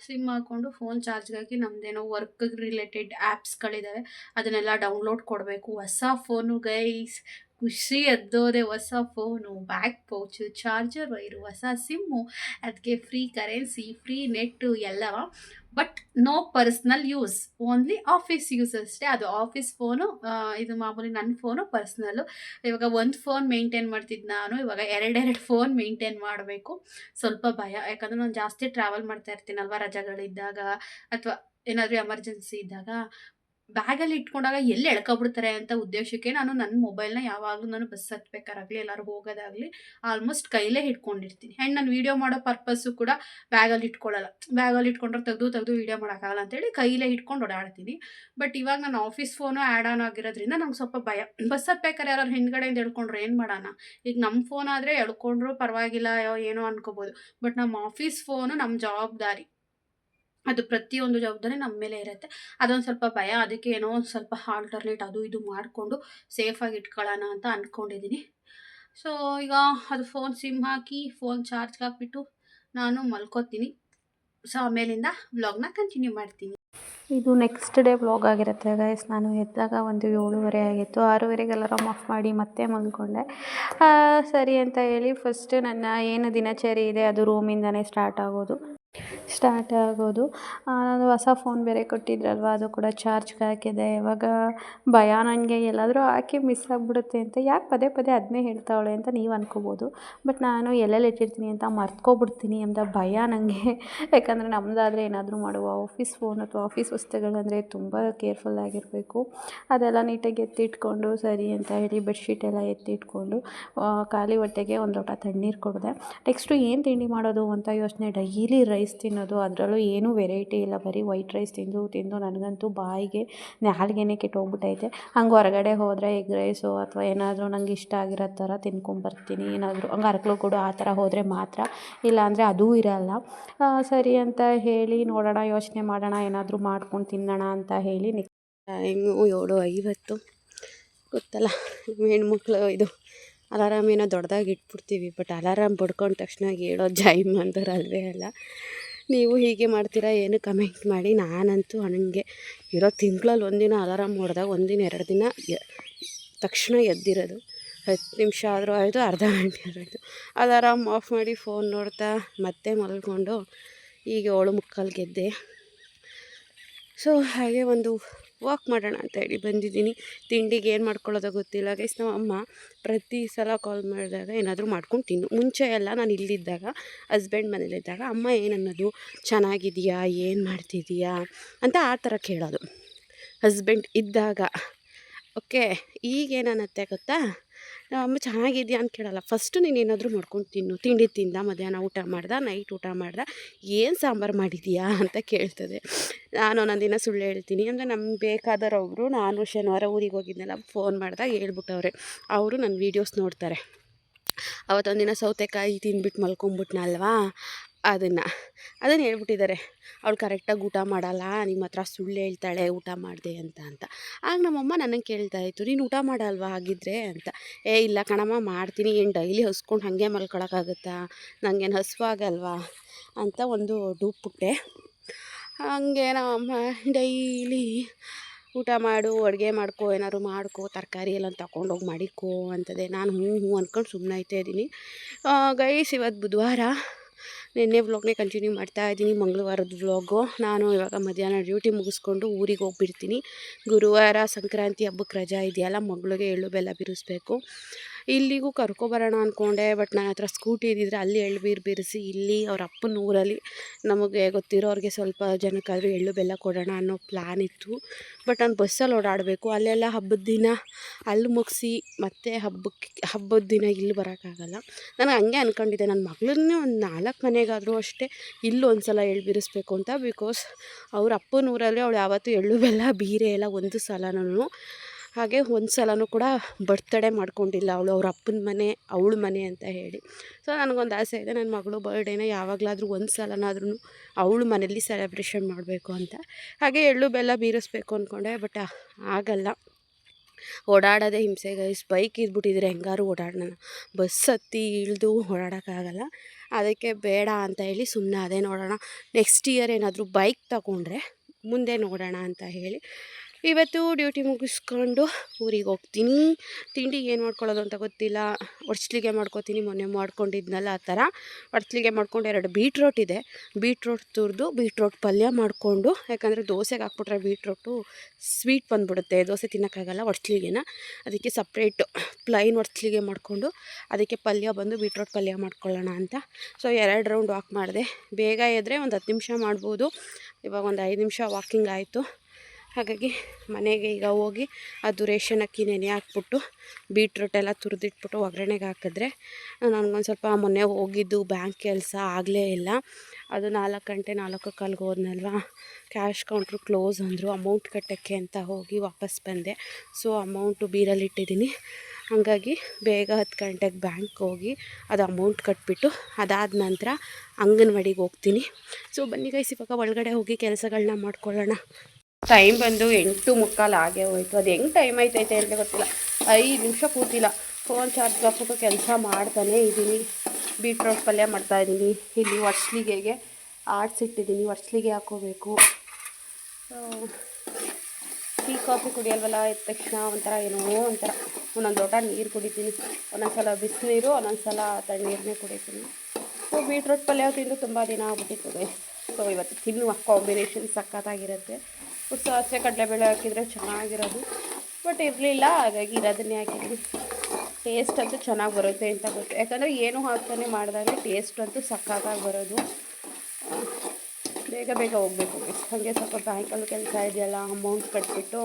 ಸಿಮ್ ಹಾಕ್ಕೊಂಡು ಫೋನ್ ಚಾರ್ಜ್ಗೆ ಹಾಕಿ ನಮ್ಮದೇನೋ ವರ್ಕ್ ರಿಲೇಟೆಡ್ ಆ್ಯಪ್ಸ್ಗಳಿದ್ದಾವೆ ಅದನ್ನೆಲ್ಲ ಡೌನ್ಲೋಡ್ ಕೊಡಬೇಕು. ಹೊಸ ಫೋನು ಗೈಸ್ ಖುಷಿ ಎದ್ದೋದೆ ಹೊಸ phone back pouch charger wire ಹೊಸ ಸಿಮ್ಮು ಅದಕ್ಕೆ ಫ್ರೀ ಕರೆನ್ಸಿ ಫ್ರೀ ನೆಟ್ಟು ಎಲ್ಲ. But no personal use only office use ಅಷ್ಟೇ. ಅದು ಆಫೀಸ್ ಫೋನು ಇದು ಮಾಮೂಲಿ ನನ್ನ ಫೋನು ಪರ್ಸ್ನಲ್ಲು ಇವಾಗ ಒಂದು ಫೋನ್ ಮೇಂಟೈನ್ ಮಾಡ್ತಿದ್ದು ನಾನು, ಇವಾಗ ಎರಡೆರಡು ಫೋನ್ ಮೇಂಟೈನ್ ಮಾಡಬೇಕು. ಸ್ವಲ್ಪ ಭಯ, ಯಾಕಂದರೆ ನಾನು ಜಾಸ್ತಿ ಟ್ರಾವೆಲ್ ಮಾಡ್ತಾ ಇರ್ತೀನಲ್ವ ರಜೆಗಳಿದ್ದಾಗ, ಅಥವಾ ಏನಾದರೂ ಎಮರ್ಜೆನ್ಸಿ ಇದ್ದಾಗ. ಬ್ಯಾಗಲ್ಲಿ ಇಟ್ಕೊಂಡಾಗ ಎಲ್ಲಿ ಎಳ್ಕೊಬಿಡ್ತಾರೆ ಅಂತ ಉದ್ದೇಶಕ್ಕೆ ನಾನು ನನ್ನ ಮೊಬೈಲ್ನ ಯಾವಾಗಲೂ ನಾನು ಬಸ್ ಹತ್ಬೇಕಾರಾಗಲಿ, ಎಲ್ಲರೂ ಹೋಗೋದಾಗಲಿ ಆಲ್ಮೋಸ್ಟ್ ಕೈಲೇ ಇಟ್ಕೊಂಡಿರ್ತೀನಿ ಆ್ಯಂಡ್ ನಾನು ವೀಡಿಯೋ ಮಾಡೋ ಪರ್ಪಸ್ಸು ಕೂಡ ಬ್ಯಾಗಲ್ಲಿ ಇಟ್ಕೊಳ್ಳಲ್ಲ. ಬ್ಯಾಗಲ್ಲಿ ಇಟ್ಕೊಂಡ್ರೆ ತೆಗೆದು ತೆಗೆದು ವೀಡಿಯೋ ಮಾಡೋಕ್ಕಾಗಲ್ಲ ಅಂತೇಳಿ ಕೈಲೇ ಇಟ್ಕೊಂಡು ಓಡಾಡ್ತೀನಿ. ಬಟ್ ಇವಾಗ ನಾನು ಆಫೀಸ್ ಫೋನು ಆ್ಯಡ್ ಆನ್ ಆಗಿರೋದ್ರಿಂದ ನಂಗೆ ಸ್ವಲ್ಪ ಭಯ. ಬಸ್ ಹತ್ಬೇಕಾರೆ ಯಾರು ಹಿಂದ್ಗಡೆಯಿಂದ ಹೇಳ್ಕೊಂಡ್ರೆ ಏನು ಮಾಡೋಣ? ಈಗ ನಮ್ಮ ಫೋನ್ ಆದರೆ ಎಳ್ಕೊಂಡ್ರು ಪರವಾಗಿಲ್ಲ, ಏನೋ ಅನ್ಕೋಬೋದು. ಬಟ್ ನಮ್ಮ ಆಫೀಸ್ ಫೋನು ನಮ್ಮ ಜವಾಬ್ದಾರಿ. ಅದು ಪ್ರತಿಯೊಂದು ಜವಾಬ್ದಾರಿ ನಮ್ಮ ಮೇಲೆ ಇರುತ್ತೆ. ಅದೊಂದು ಸ್ವಲ್ಪ ಭಯ, ಅದಕ್ಕೆ ಏನೋ ಒಂದು ಸ್ವಲ್ಪ ಆಲ್ಟರ್ನೇಟ್ ಅದು ಇದು ಮಾಡಿಕೊಂಡು ಸೇಫಾಗಿ ಇಟ್ಕೊಳ್ಳೋಣ ಅಂತ ಅಂದ್ಕೊಂಡಿದ್ದೀನಿ ಸೊ ಈಗ ಅದು ಫೋನ್ ಸಿಮ್ ಹಾಕಿ ಫೋನ್ ಚಾರ್ಜ್ಗೆ ಹಾಕ್ಬಿಟ್ಟು ನಾನು ಮಲ್ಕೋತೀನಿ. ಸೊ ಆಮೇಲಿಂದ ವ್ಲಾಗ್ನ ಕಂಟಿನ್ಯೂ ಮಾಡ್ತೀನಿ. ಇದು ನೆಕ್ಸ್ಟ್ ಡೇ ವ್ಲಾಗ್ ಆಗಿರುತ್ತೆ ಗೈಸ್ ನಾನು ಎದ್ದಾಗ ಒಂದು ಏಳುವರೆ ಆಗಿತ್ತು. ಆರೂವರೆಗೆ ಅಲಾರಾಮ್ ಆಫ್ ಮಾಡಿ ಮತ್ತೆ ಮಲ್ಕೊಂಡೆ. ಸರಿ ಅಂತ ಹೇಳಿ ಫಸ್ಟ್ ನನ್ನ ಏನು ದಿನಚರಿ ಇದೆ ಅದು ರೂಮಿಂದನೇ ಸ್ಟಾರ್ಟ್ ಆಗೋದು. ಸ್ಟಾರ್ಟ್ ಆಗೋದು. ನಾನು ಹೊಸ ಫೋನ್ ಬೇರೆ ಕೊಟ್ಟಿದ್ರಲ್ವ, ಅದು ಕೂಡ ಚಾರ್ಜ್ಗೆ ಹಾಕಿದೆ. ಇವಾಗ ಭಯ ನನಗೆ ಎಲ್ಲಾದರೂ ಹಾಕಿ ಮಿಸ್ ಆಗಿಬಿಡುತ್ತೆ ಅಂತ. ಯಾಕೆ ಪದೇ ಪದೇ ಅದನ್ನೇ ಹೇಳ್ತಾವಳೆ ಅಂತ ನೀವು ಅನ್ಕೋಬೋದು. ಬಟ್ ನಾನು ಎಲ್ಲೆಲ್ಲಿ ಇಟ್ಟಿರ್ತೀನಿ ಅಂತ ಮರ್ತ್ಕೊಬಿಡ್ತೀನಿ ಅಂತ ಭಯ ನನಗೆ ಯಾಕಂದರೆ ನಮ್ಮದಾದರೆ ಏನಾದರೂ ಮಾಡುವ ಆಫೀಸ್ ಫೋನ್ ಅಥವಾ ಆಫೀಸ್ ವಸ್ತುಗಳಂದರೆ ತುಂಬ ಕೇರ್ಫುಲ್ ಆಗಿರಬೇಕು. ಅದೆಲ್ಲ ನೀಟಾಗಿ ಎತ್ತಿಟ್ಕೊಂಡು, ಸರಿ ಅಂತ ಹೇಳಿ ಬೆಡ್ಶೀಟ್ ಎಲ್ಲ ಎತ್ತಿಟ್ಕೊಂಡು ಖಾಲಿ ಹೊಟ್ಟೆಗೆ ಒಂದು ಲೋಟ ತಣ್ಣೀರು ಕೊಡಿದೆ. ನೆಕ್ಸ್ಟು ಏನು ತಿಂಡಿ ಮಾಡೋದು ಅಂತ ಯೋಚನೆ ಡೈಲಿ ರೈಸ್ ತಿನ್ನೋದು, ಅದರಲ್ಲೂ ಏನೂ ವೆರೈಟಿ ಇಲ್ಲ. ಬರೀ ವೈಟ್ ರೈಸ್ ತಿಂದು ತಿಂದು ನನಗಂತೂ ಬಾಯಿಗೆ ನಾಲ್ಗೆನೇ ಕೆಟ್ಟೋಗ್ಬಿಟ್ಟೈತೆ ಹಂಗೆ ಹೊರಗಡೆ ಹೋದರೆ ಎಗ್ ರೈಸು ಅಥವಾ ಏನಾದರೂ ನಂಗೆ ಇಷ್ಟ ಆಗಿರೋ ಥರ ತಿನ್ಕೊಂಬರ್ತೀನಿ ಏನಾದರೂ ಹಂಗೆ ಅರ್ಕಲು ಕೂಡ ಆ ಥರ ಹೋದರೆ ಮಾತ್ರ. ಇಲ್ಲಾಂದರೆ ಅದೂ ಇರಲ್ಲ. ಸರಿ ಅಂತ ಹೇಳಿ ನೋಡೋಣ, ಯೋಚನೆ ಮಾಡೋಣ, ಏನಾದರೂ ಮಾಡ್ಕೊಂಡು ತಿನ್ನೋಣ ಅಂತ ಹೇಳಿ ಟೈಮು ಏಳು ಐವತ್ತು. ಗೊತ್ತಲ್ಲ, ಹೆಣ್ಮಕ್ಳು ಇದು. ಅಲಾರಾಮ್ ಏನೋ ದೊಡ್ಡದಾಗಿ ಇಟ್ಬಿಡ್ತೀವಿ ಬಟ್ ಅಲಾರಾಮ್ ಬಡ್ಕೊಂಡ ತಕ್ಷಣ ಹೇಳೋ ಜೈಮ್ ಅಂತಾರೆ ಅಲ್ವೇ ಅಲ್ಲ. ನೀವು ಹೀಗೆ ಮಾಡ್ತೀರಾ, ಏನು ಕಮೆಂಟ್ ಮಾಡಿ. ನಾನಂತೂ ನನಗೆ ಇರೋ ತಿಂಗಳಲ್ಲಿ ಒಂದಿನ ಅಲಾರಾಮ್ ಹೊಡೆದಾಗ ಒಂದಿನ ಎರಡು ದಿನ ತಕ್ಷಣ ಎದ್ದಿರೋದು. ಹತ್ತು ನಿಮಿಷ ಆದರೂ ಆಯಿತು, ಅರ್ಧ ಗಂಟೆ ಆಯಿತು. ಅಲಾರಾಮ್ ಆಫ್ ಮಾಡಿ ಫೋನ್ ನೋಡ್ತಾ ಮತ್ತೆ ಮಲ್ಕೊಂಡು ಈಗ ಏಳು ಮುಕ್ಕಾಲು ಗೆದ್ದೆ. ಸೊ ಹಾಗೆ ಒಂದು ವಾಕ್ ಮಾಡೋಣ ಅಂತ ಹೇಳಿ ಬಂದಿದ್ದೀನಿ. ತಿಂಡಿಗೆ ಏನು ಮಾಡ್ಕೊಳ್ಳೋದೋ ಗೊತ್ತಿಲ್ಲ. ಗೈಸ್ ನಮ್ಮ ಅಮ್ಮ ಪ್ರತಿ ಸಲ ಕಾಲ್ ಮಾಡಿದಾಗ ಏನಾದರೂ ಮಾಡ್ಕೊಂಡು ತಿನ್ನು. ಮುಂಚೆ ಎಲ್ಲ ನಾನು ಇಲ್ಲಿದ್ದಾಗ ಹಸ್ಬೆಂಡ್ ಮನೇಲಿದ್ದಾಗ, ಅಮ್ಮ, ಏನನ್ನೋದು? ಚೆನ್ನಾಗಿದೆಯಾ? ಏನು ಮಾಡ್ತಿದೀಯಾ? ಅಂತ ಆ ಥರ ಕೇಳೋದು. ಹಸ್ಬೆಂಡ್ ಇದ್ದಾಗ, ಓಕೆ, ಈಗೇನನ್ನತ್ತೆ ಗೊತ್ತಾ? ಅಮ್ಮ, ಚೆನ್ನಾಗಿದೆಯಾ? ಅಂತ ಕೇಳಲ್ಲ. ಫಸ್ಟು ನೀನು ಏನಾದರೂ ಮಾಡ್ಕೊಂಡು ತಿನ್ನು. ತಿಂಡಿ ತಿಂದ, ಮಧ್ಯಾಹ್ನ ಊಟ ಮಾಡ್ದೆ, ನೈಟ್ ಊಟ ಮಾಡ್ದೆ. ಏನು ಸಾಂಬಾರು ಮಾಡಿದೀಯಾ? ಅಂತ ಕೇಳ್ತದೆ. ನಾನು ಒಂದೊಂದು ದಿನ ಸುಳ್ಳು ಹೇಳ್ತೀನಿ. ಅಂದರೆ ನಮ್ಗೆ ಬೇಕಾದರೊಬ್ಬರು ನಾನು ಶನಿವಾರ ಊರಿಗೆ ಹೋಗಿದ್ನಲ್ಲ, ಫೋನ್ ಮಾಡಿದಾಗ ಹೇಳ್ಬಿಟ್ಟವ್ರೆ. ಅವರು ನನ್ನ ವೀಡಿಯೋಸ್ ನೋಡ್ತಾರೆ. ಅವತ್ತೊಂದಿನ ಸೌತೆಕಾಯಿ ತಿಂದ್ಬಿಟ್ಟು ಮಲ್ಕೊಂಬಿಟ್ನಲ್ವಾ? ಅದನ್ನು. ಅದನ್ನು ಹೇಳ್ಬಿಟ್ಟಿದ್ದಾರೆ ಅವಳು ಕರೆಕ್ಟಾಗಿ ಊಟ ಮಾಡಲ್ಲ, ನಿಮ್ಮ ಹತ್ರ ಸುಳ್ಳು ಹೇಳ್ತಾಳೆ, ಊಟ ಮಾಡಿದೆ ಅಂತ ಅಂತ. ಆಗ ನಮ್ಮಮ್ಮ ನನಗೆ ಕೇಳ್ತಾ ಇತ್ತು, ನೀನು ಊಟ ಮಾಡಲ್ವಾ ಹಾಗಿದ್ರೆ? ಅಂತ. ಏ, ಇಲ್ಲ ಕಣಮ್ಮ, ಮಾಡ್ತೀನಿ. ಏನು ಡೈಲಿ ಹಸ್ಕೊಂಡು ಹಾಗೆ ಮಲ್ಕೊಳಕ್ಕಾಗುತ್ತಾ? ನನಗೇನು ಹಸುವಾಗಲ್ವಾ ಅಂತ ಒಂದು ಡೂಪುಟ್ಟೆ ಹಾಗೆ ನಮ್ಮಮ್ಮ ಡೈಲಿ ಊಟ ಮಾಡು, ಅಡುಗೆ ಮಾಡ್ಕೊ, ಏನಾದ್ರು ಮಾಡ್ಕೊ, ತರಕಾರಿ ಎಲ್ಲ ತಗೊಂಡೋಗಿ ಮಾಡಿಕೋ ಅಂತದೆ. ನಾನು ಹ್ಞೂ ಹ್ಞೂ ಅಂದ್ಕೊಂಡು ಸುಮ್ಮನೆ ಇದ್ದೀನಿ ಗೈಸ್, ಇವತ್ತು ಬುಧವಾರ ನಿನ್ನೆ ವ್ಲಾಗ್ನೇ ಕಂಟಿನ್ಯೂ ಮಾಡ್ತಾ ಇದ್ದೀನಿ, ಮಂಗಳವಾರದ ವ್ಲಾಗು ನಾನು ಇವಾಗ ಮಧ್ಯಾಹ್ನ ಡ್ಯೂಟಿ ಮುಗಿಸ್ಕೊಂಡು ಊರಿಗೆ ಹೋಗ್ಬಿಡ್ತೀನಿ. ಗುರುವಾರ ಸಂಕ್ರಾಂತಿ ಹಬ್ಬಕ್ಕೆ ರಜಾ ಇದೆಯಲ್ಲ ಮಗಳಿಗೆ ಎಳ್ಳು ಬೆಲ್ಲ ಬಿರಿಸ್ಬೇಕು. ಇಲ್ಲಿಗೂ ಕರ್ಕೊಬರೋಣ ಅಂದ್ಕೊಂಡೆ ಬಟ್ ನನ್ನ ಹತ್ರ ಸ್ಕೂಟಿ ಇದ್ದಿದ್ರೆ ಅಲ್ಲಿ ಎಳ್ಳು ಬೀರು ಬಿರಿಸಿ, ಇಲ್ಲಿ ಅವ್ರ ಅಪ್ಪನ ಊರಲ್ಲಿ ನಮಗೆ ಗೊತ್ತಿರೋರಿಗೆ ಸ್ವಲ್ಪ ಜನಕ್ಕಾದರೂ ಎಳ್ಳು ಬೆಲ್ಲ ಕೊಡೋಣ ಅನ್ನೋ ಪ್ಲ್ಯಾನ್ ಇತ್ತು. ಬಟ್ ನಾನು ಬಸ್ಸಲ್ಲಿ ಓಡಾಡಬೇಕು, ಅಲ್ಲೆಲ್ಲ ಹಬ್ಬದ ದಿನ ಅಲ್ಲಿ ಮುಗಿಸಿ ಮತ್ತೆ ಹಬ್ಬಕ್ಕೆ ಹಬ್ಬದ ದಿನ ಇಲ್ಲಿ ಬರೋಕ್ಕಾಗಲ್ಲ. ನಾನು ಹಂಗೆ ಅಂದ್ಕೊಂಡಿದ್ದೆ ನನ್ನ ಮಗಳನ್ನೇ ಒಂದು ನಾಲ್ಕು ಮನೆಗಾದರೂ ಅಷ್ಟೇ ಇಲ್ಲಿ ಒಂದು ಸಲ ಎಳ್ಳು ಬೀರಿಸ್ಬೇಕು ಅಂತ ಬಿಕಾಸ್ ಅವ್ರ ಅಪ್ಪನ ಊರಲ್ಲಿ ಅವಳು ಯಾವತ್ತೂ ಎಳ್ಳು ಬೆಲ್ಲ, ಬೀರೆ ಎಲ್ಲ ಒಂದು ಸಲನೂ ಹಾಗೆ ಒಂದು ಸಲನೂ ಕೂಡ ಬರ್ತಡೇ ಮಾಡ್ಕೊಂಡಿಲ್ಲ ಅವಳು, ಅವ್ರ ಅಪ್ಪನ ಮನೆ, ಅವಳ ಮನೆ ಅಂತ ಹೇಳಿ. ಸೊ ನನಗೊಂದು ಆಸೆ ಇದೆ ನನ್ನ ಮಗಳು ಬರ್ಡೇನ ಯಾವಾಗಲಾದರೂ ಒಂದು ಸಲನಾದ್ರೂ ಅವಳ ಮನೇಲಿ ಸೆಲೆಬ್ರೇಷನ್ ಮಾಡಬೇಕು ಅಂತ. ಹಾಗೆ ಎಳ್ಳು ಬೆಲ್ಲ ಬೀರಿಸ್ಬೇಕು ಅಂದ್ಕೊಂಡೆ ಬಟ್ ಆಗಲ್ಲ. ಓಡಾಡೋದೇ ಹಿಂಸೆ ಗೈಸ್ ಬೈಕ್ ಇದ್ಬಿಟ್ಟಿದ್ರೆ ಹೆಂಗಾರು ಓಡಾಡೋಣ. ಬಸ್ ಹತ್ತಿ ಇಳಿದು ಓಡಾಡೋಕ್ಕಾಗಲ್ಲ. ಅದಕ್ಕೆ ಬೇಡ ಅಂತ ಹೇಳಿ ಸುಮ್ಮನೆ ಅದೇ ನೋಡೋಣ. ನೆಕ್ಸ್ಟ್ ಇಯರ್ ಏನಾದರೂ ಬೈಕ್ ತಗೊಂಡ್ರೆ ಮುಂದೆ ನೋಡೋಣ ಅಂತ ಹೇಳಿ. ಇವತ್ತು ಡ್ಯೂಟಿ ಮುಗಿಸ್ಕೊಂಡು ಊರಿಗೆ ಹೋಗ್ತೀನಿ. ತಿಂಡಿಗೆ ಏನು ಮಾಡ್ಕೊಳ್ಳೋದು ಅಂತ ಗೊತ್ತಿಲ್ಲ. ಒಡ್ಸ್ಲಿಗೆ ಮಾಡ್ಕೊತೀನಿ. ಮೊನ್ನೆ ಮಾಡ್ಕೊಂಡಿದ್ನಲ್ಲ ಆ ಥರ. ಒಡ್ಸ್ಲಿಗೆ ಮಾಡ್ಕೊಂಡು ಎರಡು ಬೀಟ್ರೋಟ್ ಇದೆ. ಬೀಟ್ರೋಟ್ ತುರಿದು ಬೀಟ್ರೋಟ್ ಪಲ್ಯ ಮಾಡಿಕೊಂಡು, ಯಾಕಂದರೆ ದೋಸೆಗೆ ಹಾಕ್ಬಿಟ್ರೆ ಬೀಟ್ರೋಟು ಸ್ವೀಟ್ ಬಂದುಬಿಡುತ್ತೆ. ದೋಸೆ ತಿನ್ನೋಕ್ಕಾಗಲ್ಲ ಒಡ್ಸ್ಲಿಗೆನ ಅದಕ್ಕೆ ಸಪ್ರೇಟ್ ಪ್ಲೈನ್ ಒಡ್ಸ್ಲಿಗೆ ಮಾಡಿಕೊಂಡು ಅದಕ್ಕೆ ಪಲ್ಯ ಬಂದು ಬೀಟ್ರೋಟ್ ಪಲ್ಯ ಮಾಡ್ಕೊಳ್ಳೋಣ ಅಂತ. ಸೊ, ಎರಡು ರೌಂಡ್ ವಾಕ್ ಮಾಡಿದೆ. ಬೇಗ ಎದ್ರೆ ಒಂದು ಹತ್ತು ನಿಮಿಷ ಮಾಡ್ಬೋದು. ಇವಾಗ ಒಂದು ಐದು ನಿಮಿಷ ವಾಕಿಂಗ್ ಆಯಿತು. ಹಾಗಾಗಿ ಮನೆಗೆ ಈಗ ಹೋಗಿ ಅದು ರೇಷನ್ ಅಕ್ಕಿ ನೆನೆ ಹಾಕ್ಬಿಟ್ಟು ಬೀಟ್ರೂಟ್ ಎಲ್ಲ ತುರಿದಿಟ್ಬಿಟ್ಟು ಒಗ್ಗರಣೆಗೆ ಹಾಕಿದ್ರೆ ನನಗೊಂದು ಸ್ವಲ್ಪ ಮೊನ್ನೆ ಹೋಗಿದ್ದು ಬ್ಯಾಂಕ್ ಕೆಲಸ ಆಗಲೇ ಇಲ್ಲ. ಅದು ನಾಲ್ಕು ಗಂಟೆ ನಾಲ್ಕು ಕಾಲ್ಗೆ ಹೋದ್ನಲ್ವಾ? ಕ್ಯಾಶ್ ಕೌಂಟ್ರು ಕ್ಲೋಸ್ ಅಂದರು, ಅಮೌಂಟ್ ಕಟ್ಟೋಕ್ಕೆ ಅಂತ ಹೋಗಿ ವಾಪಸ್ ಬಂದೆ. ಸೊ, ಅಮೌಂಟು ಬೀರಲ್ಲಿಟ್ಟಿದ್ದೀನಿ ಹಾಗಾಗಿ ಬೇಗ ಹತ್ತು ಗಂಟೆಗೆ ಬ್ಯಾಂಕ್ ಹೋಗಿ ಅದು ಅಮೌಂಟ್ ಕಟ್ಬಿಟ್ಟು ಅದಾದ ನಂತರ ಅಂಗನವಾಡಿಗೆ ಹೋಗ್ತೀನಿ. ಸೊ, ಬನ್ನಿ ಗೈಸ್ ಪಕ್ಕ ಒಳಗಡೆ ಹೋಗಿ ಕೆಲಸಗಳನ್ನ ಮಾಡ್ಕೊಳ್ಳೋಣ. ಟೈಮ್ ಬಂದು ಎಂಟು ಮುಕ್ಕಾಲು ಆಗೇ ಹೋಯ್ತು. ಅದು ಹೆಂಗೆ ಟೈಮ್ ಆಯ್ತೈತೆ ಅಂತ ಗೊತ್ತಿಲ್ಲ. ಐದು ನಿಮಿಷ ಕೂತಿಲ್ಲ. ಫೋನ್ ಚಾರ್ಜ್ ಹಾಕ್ಬಿಟ್ಟು ಕೆಲಸ ಮಾಡ್ತಾನೆ ಇದ್ದೀನಿ. ಬೀಟ್ರೋಟ್ ಪಲ್ಯ ಮಾಡ್ತಾಯಿದ್ದೀನಿ ಇಲ್ಲಿ ಒರ್ಸ್ಲಿಗೆಗೆ ಆಡಿಸಿಟ್ಟಿದ್ದೀನಿ ಒರ್ಸ್ಲಿಗೆ ಹಾಕೋಬೇಕು. ಟೀ, ಕಾಫಿ ಕುಡಿಯಲ್ವಲ್ಲ? ಎದ್ದ ತಕ್ಷಣ ಒಂಥರ ಏನೋ ಒಂಥರ. ಒಂದೊಂದು ಲೋಟ ನೀರು ಕುಡಿತೀನಿ. ಒಂದೊಂದು ಸಲ ಬಿಸಿನೀರು, ಒಂದೊಂದು ಸಲ ತಣ್ಣೀರನ್ನೇ ಕುಡಿತೀನಿ. ಸೊ ಬೀಟ್ರೋಟ್ ಪಲ್ಯ ತಿಂದು ತುಂಬ ದಿನ ಆಗ್ಬಿಟ್ಟಿರ್ತದೆ. ಸೊ ಇವತ್ತು ತಿನ್ನುವ ಕಾಂಬಿನೇಷನ್ ಸಖತ್ತಾಗಿರುತ್ತೆ. ಸಾಸಿವೆ ಕಡಲೆಬೇಳೆ ಹಾಕಿದರೆ ಚೆನ್ನಾಗಿರೋದು. ಬಟ್ ಇರಲಿಲ್ಲ, ಹಾಗಾಗಿ ಇರೋದನ್ನೇ ಹಾಕಿದ್ವಿ. ಟೇಸ್ಟ್ ಅಂತೂ ಚೆನ್ನಾಗಿ ಬರುತ್ತೆ ಅಂತ ಗೊತ್ತು. ಯಾಕಂದರೆ ಏನು ಹಾಕ್ತಾನೆ ಮಾಡಿದಾಗ ಟೇಸ್ಟ್ ಅಂತೂ ಸಕ್ಕಾಗಿ ಬರೋದು. ಬೇಗ ಬೇಗ ಹೋಗಬೇಕು. ಹಾಗೆ ಸ್ವಲ್ಪ ಬ್ಯಾಂಕಲ್ಲಿ ಕೆಲಸ ಇದೆಯಲ್ಲ ಅಮೌಂಟ್ ಕಟ್ಬಿಟ್ಟು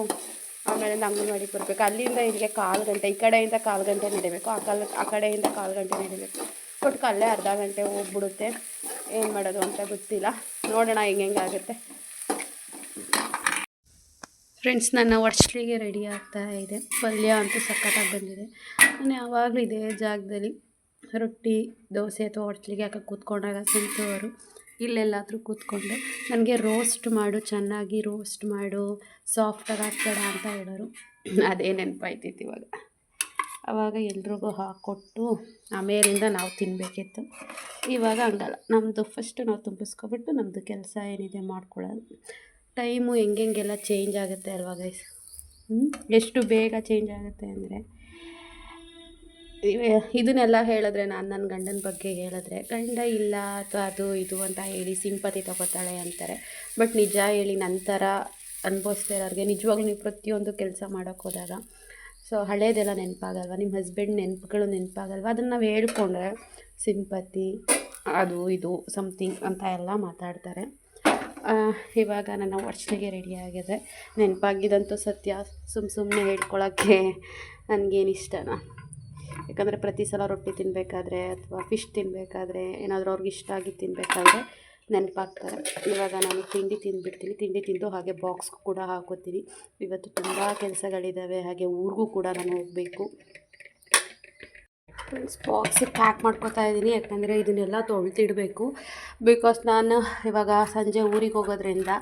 ಆಮೇಲೆ ಅಂಗನವಾಡಿಗೆ ಬರಬೇಕು ಅಲ್ಲಿಂದ ಇಲ್ಲಿಗೆ ಕಾಲು ಗಂಟೆ, ಈ ಕಡೆಯಿಂದ ಕಾಲು ಗಂಟೆ ನಡಿಬೇಕು. ಆ ಕಾಲ, ಆ ಕಡೆಯಿಂದ ಕಾಲು ಗಂಟೆ ನಡಿಬೇಕು. ಒಟ್ಟು ಅಲ್ಲೇ ಅರ್ಧ ಗಂಟೆ ಹೋಗ್ಬಿಡುತ್ತೆ. ಏನು ಮಾಡೋದು ಅಂತ ಗೊತ್ತಿಲ್ಲ. ನೋಡೋಣ ಹೆಂಗೆ ಹೆಂಗೆ ಆಗುತ್ತೆ. ಫ್ರೆಂಡ್ಸ್ ನನ್ನ ವರ್ಷಲಿಗೆ ರೆಡಿ ಆಗ್ತಾ ಇದೆ. ಪಲ್ಯ ಅಂತೂ ಸಖತ್ತಾಗಿ ಬಂದಿದೆ. ನಾನು ಯಾವಾಗಲೂ ಇದೇ ಜಾಗದಲ್ಲಿ ರೊಟ್ಟಿ, ದೋಸೆ ಅಥವಾ ವರ್ಷಲಿಗೆ ಹಾಕಕ್ಕೆ ಕೂತ್ಕೊಂಡಾಗ ತಿಂತವರು ಇಲ್ಲೆಲ್ಲಾದರೂ ಕೂತ್ಕೊಂಡು ನನಗೆ ರೋಸ್ಟ್ ಮಾಡು, ಚೆನ್ನಾಗಿ ರೋಸ್ಟ್ ಮಾಡು ಸಾಫ್ಟಾಗಿ ಹಾಕ್ಬೇಡ ಅಂತ ಹೇಳೋರು. ಅದೇ ನೆನಪಾಯ್ತಿತ್ತು ಇವಾಗ. ಆವಾಗ ಎಲ್ರಿಗೂ ಹಾಕ್ಕೊಟ್ಟು ಆಮೇಲಿಂದ ನಾವು ತಿನ್ನಬೇಕಿತ್ತು ಇವಾಗ ಹಂಗಲ್ಲ. ನಮ್ಮದು ಫಸ್ಟ್ ನಾವು ತುಂಬಿಸ್ಕೊಬಿಟ್ಟು ನಮ್ಮದು ಕೆಲಸ ಏನಿದೆ ಮಾಡ್ಕೊಳ್ಳೋದು. ಟೈಮು ಹೆಂಗೆಲ್ಲ ಚೇಂಜ್ ಆಗುತ್ತೆ ಅಲ್ವಾ ಗೈಸ್ ಎಷ್ಟು ಬೇಗ ಚೇಂಜ್ ಆಗುತ್ತೆ ಅಂದರೆ ಇದನ್ನೆಲ್ಲ ಹೇಳಿದ್ರೆ ನಾನು ನನ್ನ ಗಂಡನ ಬಗ್ಗೆ ಹೇಳಿದ್ರೆ, ಗಂಡ ಇಲ್ಲ ಅಥವಾ ಅದು ಇದು ಅಂತ ಹೇಳಿ ಸಿಂಪತಿ ತಗೋತಾಳೆ ಅಂತಾರೆ. ಬಟ್ ನಿಜ ಹೇಳಿ ನಂತರ ಅನುಭವಿಸ್ತಾ ಇರೋರಿಗೆ ನಿಜವಾಗ್ಲೂ ನೀವು ಪ್ರತಿಯೊಂದು ಕೆಲಸ ಮಾಡೋಕ್ಕೆ ಹೋದಾಗ ಸೊ ಹಳೇದೆಲ್ಲ ನೆನಪಾಗಲ್ವ? ನಿಮ್ಮ ಹಸ್ಬೆಂಡ್ ನೆನಪುಗಳು ನೆನಪಾಗಲ್ವ? ಅದನ್ನು ನಾವು ಹೇಳ್ಕೊಂಡ್ರೆ ಸಿಂಪತಿ, ಅದು ಇದು ಸಮಥಿಂಗ್ ಅಂತ ಎಲ್ಲ ಮಾತಾಡ್ತಾರೆ. ಇವಾಗ ನನ್ನ ವರ್ಷನಿಗೆ ರೆಡಿ ಆಗಿದೆ. ನೆನಪಾಗಿದ್ದಂತೂ ಸತ್ಯ ಸುಮ್ಮ ಸುಮ್ಮನೆ ಹೇಳ್ಕೊಳ್ಳೋಕ್ಕೆ ನನಗೇನು ಇಷ್ಟನಾ? ಯಾಕಂದರೆ ಪ್ರತಿ ಸಲ ರೊಟ್ಟಿ ತಿನ್ನಬೇಕಾದ್ರೆ ಅಥವಾ ಫಿಶ್ ತಿನ್ನಬೇಕಾದ್ರೆ ಏನಾದರೂ ಅವ್ರಿಗೆ ಇಷ್ಟ ಆಗಿ ತಿನ್ನಬೇಕಾದ್ರೆ ನೆನಪಾಗ್ತಾರೆ. ಇವಾಗ ನಾನು ತಿಂಡಿ ತಿಂದುಬಿಡ್ತೀನಿ. ತಿಂಡಿ ತಿಂದು ಹಾಗೆ ಬಾಕ್ಸ್ ಕೂಡ ಹಾಕೋತೀನಿ. ಇವತ್ತು ತುಂಬ ಕೆಲಸಗಳಿದ್ದಾವೆ ಹಾಗೆ ಊರಿಗೂ ಕೂಡ ನಾನು ಹೋಗಬೇಕು. ಫ್ರೆಂಡ್ಸ್ ಬಾಕ್ಸಿಗೆ ಪ್ಯಾಕ್ ಮಾಡ್ಕೊತಾ ಇದ್ದೀನಿ. ಯಾಕಂದರೆ ಇದನ್ನೆಲ್ಲ ತೊಳ್ತಿಡಬೇಕು ಬಿಕಾಸ್ ನಾನು ಇವಾಗ ಸಂಜೆ ಊರಿಗೆ ಹೋಗೋದ್ರಿಂದ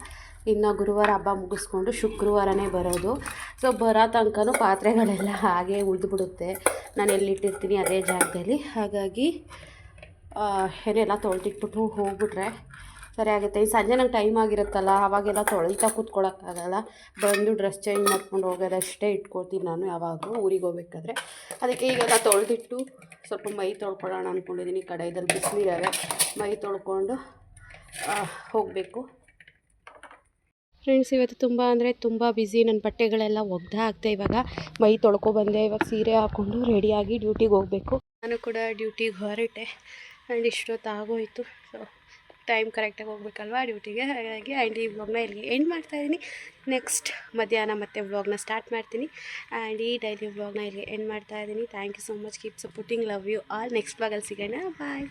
ಇನ್ನು ಗುರುವಾರ ಹಬ್ಬ ಮುಗಿಸ್ಕೊಂಡು ಶುಕ್ರವಾರನೇ ಬರೋದು. ಸೊ ಬರೋ ತನಕನೂ ಪಾತ್ರೆಗಳೆಲ್ಲ ಹಾಗೆ ಉಳಿದ್ಬಿಡುತ್ತೆ. ನಾನು ಎಲ್ಲಿಟ್ಟಿರ್ತೀನಿ ಅದೇ ಜಾಗದಲ್ಲಿ. ಹಾಗಾಗಿ ಏನೆಲ್ಲ ತೊಳೆದಿಟ್ಬಿಟ್ಟು ಹೋಗ್ಬಿಟ್ರೆ ಸರಿ ಆಗುತ್ತೆ. ಈ ಸಂಜೆ ನಂಗೆ ಟೈಮ್ ಆಗಿರುತ್ತಲ್ಲ, ಅವಾಗೆಲ್ಲ ತೊಳಿತಾ ಕೂತ್ಕೊಳ್ಳೋಕ್ಕಾಗಲ್ಲ ಬಂದು ಡ್ರೆಸ್ ಚೇಂಜ್ ಮಾಡ್ಕೊಂಡು ಹೋಗೋದಷ್ಟೇ ಇಟ್ಕೊಳ್ತೀನಿ ನಾನು ಯಾವಾಗಲೂ ಊರಿಗೆ ಹೋಗ್ಬೇಕಾದ್ರೆ. ಅದಕ್ಕೆ ಈಗೆಲ್ಲ ತೊಳೆದಿಟ್ಟು ಸ್ವಲ್ಪ ಮೈ ತೊಳ್ಕೊಳ್ಳೋಣ ಅಂದ್ಕೊಂಡಿದ್ದೀನಿ ಕಡಾಯಿದಲ್ಲಿ ಬಿಸಿನೀರವೆ ಮೈ ತೊಳ್ಕೊಂಡು ಹೋಗಬೇಕು. ಫ್ರೆಂಡ್ಸ್ ಇವತ್ತು ತುಂಬ ಅಂದರೆ ತುಂಬ ಬ್ಯುಸಿ ನನ್ನ ಬಟ್ಟೆಗಳೆಲ್ಲ ಒಗ್ದು ಹಾಕ್ತೆ ಇವಾಗ. ಮೈ ತೊಳ್ಕೊ ಬಂದೆ. ಇವಾಗ ಸೀರೆ ಹಾಕ್ಕೊಂಡು ರೆಡಿಯಾಗಿ ಡ್ಯೂಟಿಗೆ ಹೋಗಬೇಕು. ನಾನು ಕೂಡ ಡ್ಯೂಟಿಗೆ ಹೊರಟೆ. ಆ್ಯಂಡ್ ಇಷ್ಟೊತ್ತು ಆಗೋಯಿತು ಸೊ ಟೈಮ್ ಕರೆಕ್ಟಾಗಿ ಹೋಗ್ಬೇಕಲ್ವಾ ಡ್ಯೂಟಿಗೆ? ಹಾಗಾಗಿ ಆ್ಯಂಡ್ ಈ ವ್ಲಾಗ್ನ ಇಲ್ಲಿಗೆ ಎಂಡ್ ಮಾಡ್ತಾಯಿದ್ದೀನಿ ನೆಕ್ಸ್ಟ್ ಮಧ್ಯಾಹ್ನ ಮತ್ತೆ ವ್ಲಾಗ್ನ ಸ್ಟಾರ್ಟ್ ಮಾಡ್ತೀನಿ. ಆ್ಯಂಡ್ ಈ ಡೈಲಿ ವ್ಲಾಗ್ನ ಇಲ್ಲಿಗೆ ಎಂಡ್ ಮಾಡ್ತಾಯಿದ್ದೀನಿ thank you so much keep supporting love you all next ವ್ಲಾಗಲ್ಲಿ ಸಿಗೋಣ. ಬಾಯ್